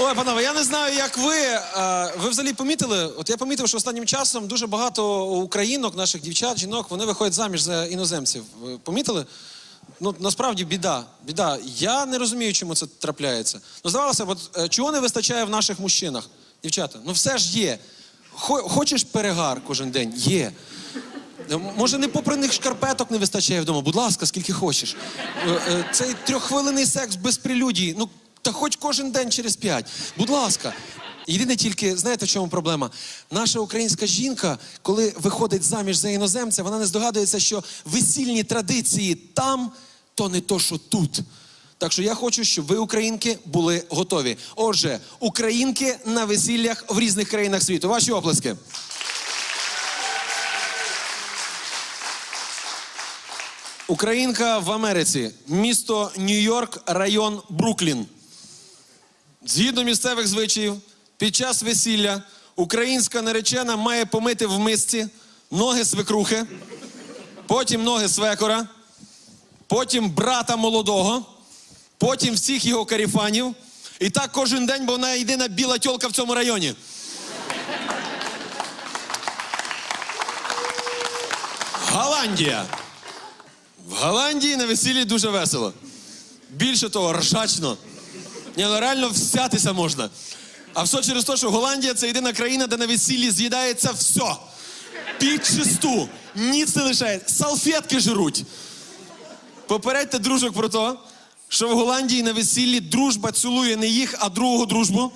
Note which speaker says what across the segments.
Speaker 1: Ой, панове, я не знаю, як ви. Ви взагалі помітили? От я помітив, що останнім часом дуже багато українок, наших дівчат, жінок, вони виходять заміж за іноземців. Ви помітили? Ну, насправді біда. Біда. Я не розумію, чому це трапляється. Ну, здавалося, от е, чого не вистачає в наших мужчинах? Дівчата, ну все ж є. Хочеш перегар кожен день? Є. Е, Може, не попрених шкарпеток не вистачає вдома. Будь ласка, скільки хочеш. Е, е, Цей трьоххвилинний секс без прелюдії. Ну, та хоч кожен день через п'ять. Будь ласка. Єдине тільки, знаєте, в чому проблема? Наша українська жінка, коли виходить заміж за іноземця, вона не здогадується, що весільні традиції там то не то, що тут. Так що я хочу, щоб ви, українки, були готові. Отже, українки на весіллях в різних країнах світу. Ваші оплески. Українка в Америці, місто Нью-Йорк, район Бруклін. Згідно місцевих звичаїв, під час весілля українська наречена має помити в мисці ноги свекрухи, потім ноги свекора, потім брата молодого, потім всіх його каріфанів. І так кожен день, бо вона єдина біла тьолка в цьому районі. Голландія. В Голландії на весіллі дуже весело. Більше того, ржачно. Ні, ну реально всятися можна. А все через те, що Голландія це єдина країна, де на весіллі з'їдається все. Під чисту. Ніц не лишає. Салфетки жируть. Попередьте дружок про те, що в Голландії на весіллі дружба цілує не їх, а другого дружбу.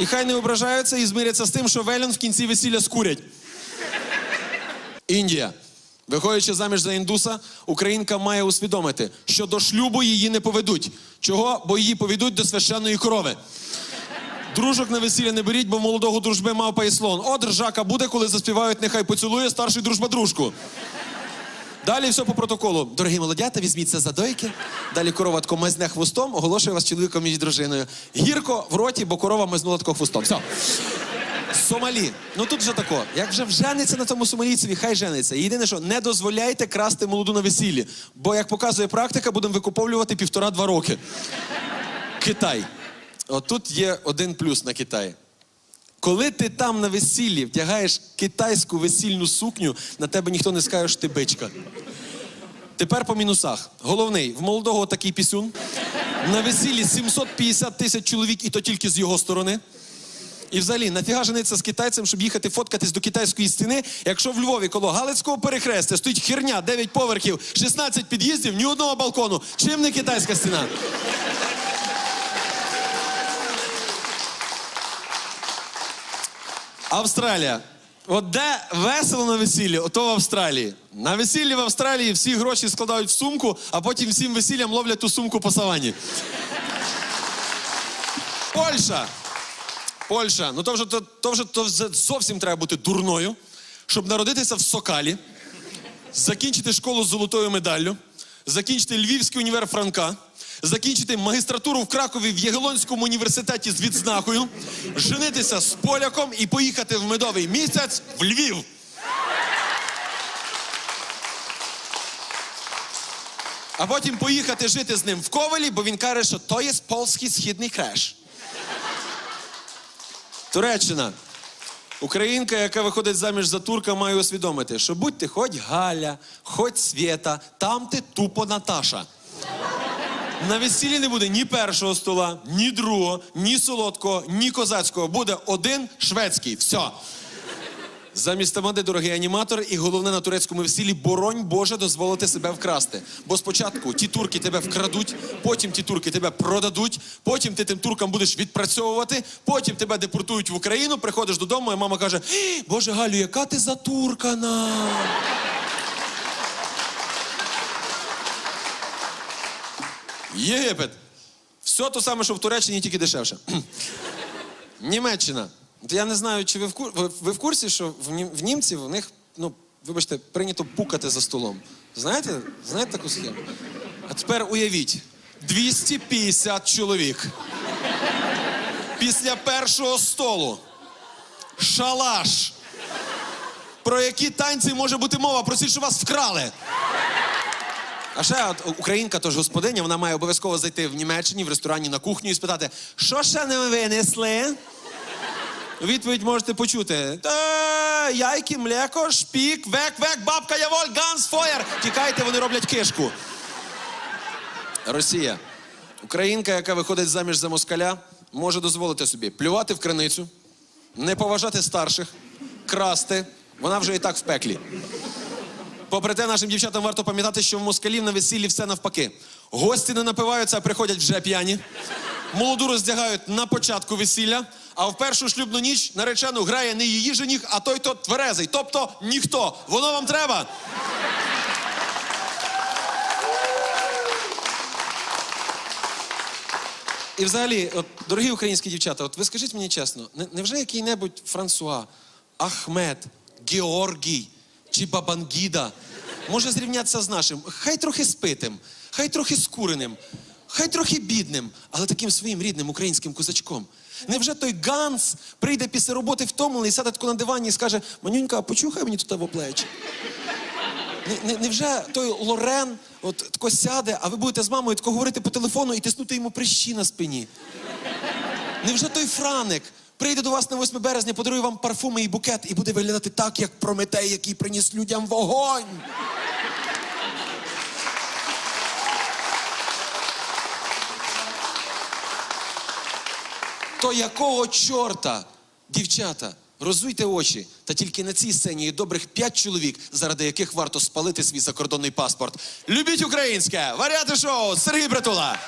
Speaker 1: І хай не ображаються і змиряться з тим, що Велен в кінці весілля скурять. Індія. Виходячи заміж за індуса, українка має усвідомити, що до шлюбу її не поведуть. Чого? Бо її поведуть до священної корови. Дружок на весілля не беріть, бо молодого дружби мавпа і слон. От ржака буде, коли заспівають, нехай поцілує старший дружба дружку. Далі все по протоколу. Дорогі молодята, візьміться за дойки. Далі корова тако мазне хвостом, оголошує вас чоловіком і дружиною. Гірко в роті, бо корова мазнула тако хвостом. Все. Сомалі. Ну тут вже тако. Як вже вжениться на тому сомалійцеві, хай жениться. Єдине, що не дозволяйте красти молоду на весіллі. Бо, як показує практика, будемо викуповлювати півтора-два роки. Китай. От тут є один плюс на Китаї. Коли ти там на весіллі вдягаєш китайську весільну сукню, на тебе ніхто не скаже, що ти бичка. Тепер по мінусах. Головний, в молодого такий пісюн. На весіллі 750 тисяч чоловік, і то тільки з його сторони. І взагалі, нафіга жениться з китайцем, щоб їхати фоткатись до китайської стіни, якщо в Львові коло Галицького перехрестя стоїть херня, 9 поверхів, 16 під'їздів, ні одного балкону. Чим не китайська стіна? Австралія. От де весело на весіллі, ото в Австралії. На весіллі в Австралії всі гроші складають в сумку, а потім всім весіллям ловлять ту сумку по савані. Польща. Польща. Ну то вже, то, то вже то зовсім треба бути дурною, щоб народитися в Сокалі, закінчити школу з золотою медаллю, закінчити Львівський універ Франка, закінчити магістратуру в Кракові в Ягелонському університеті з відзнакою, женитися з поляком і поїхати в медовий місяць в Львів. А потім поїхати жити з ним в Ковалі, бо він каже, що то є польський східний креш. Туреччина. Українка, яка виходить заміж за турка, має усвідомити, що будь ти хоч Галя, хоч Свєта, там ти тупо Наташа. На весіллі не буде ні першого стола, ні другого, ні солодкого, ні козацького. Буде один шведський. Все. Замість тамади дорогий аніматор, і головне на турецькому весіллі боронь Боже дозволити себе вкрасти. Бо спочатку ті турки тебе вкрадуть, потім ті турки тебе продадуть, потім ти тим туркам будеш відпрацьовувати, потім тебе депортують в Україну, приходиш додому, і мама каже: Боже Галю, яка ти затуркана. Єгипет. Все то саме, що в Туреччині, тільки дешевше. Німеччина. Я не знаю, чи ви в, кур... ви, в курсі, що в, нім... в німців у них, ну, вибачте, прийнято пукати за столом. Знаєте? Знаєте таку схему? А тепер уявіть: 250 чоловік. Після першого столу. Шалаш. Про які танці може бути мова? Про ті, що вас вкрали. А ще от українка, тож господиня, вона має обов'язково зайти в Німеччині в ресторані на кухню і спитати, що ще не винесли? Відповідь можете почути. Та, яйки, млеко, шпік, век, век, бабка, яволь, ганс, фоєр. Тікайте, вони роблять кишку. Росія. Українка, яка виходить заміж за москаля, може дозволити собі плювати в криницю, не поважати старших, красти. Вона вже і так в пеклі. Попри те, нашим дівчатам варто пам'ятати, що в москалів на весіллі все навпаки. Гості не напиваються, а приходять вже п'яні. Молоду роздягають на початку весілля, а в першу шлюбну ніч наречену грає не її жених, а той, хто тверезий. Тобто ніхто. Воно вам треба. І взагалі, от, дорогі українські дівчата, от ви скажіть мені чесно, не- невже який-небудь Франсуа, Ахмед, Георгій чи Бабангіда може зрівнятися з нашим? Хай трохи спитим, хай трохи скуреним, хай трохи бідним, але таким своїм рідним українським козачком. Невже той Ганс прийде після роботи втомлений, сяде тако на дивані і скаже: Манюнька, почухай мені тут в плечі. Не- не- Невже той Лорен от тако сяде, а ви будете з мамою тако говорити по телефону і тиснути йому прищі на спині? Невже той Франик прийде до вас на 8 березня, подарує вам парфуми і букет і буде виглядати так, як Прометей, який приніс людям вогонь? То якого чорта, дівчата, розуйте очі, та тільки на цій сцені є добрих п'ять чоловік, заради яких варто спалити свій закордонний паспорт. Любіть українське! Варіати шоу! Сергій Братула!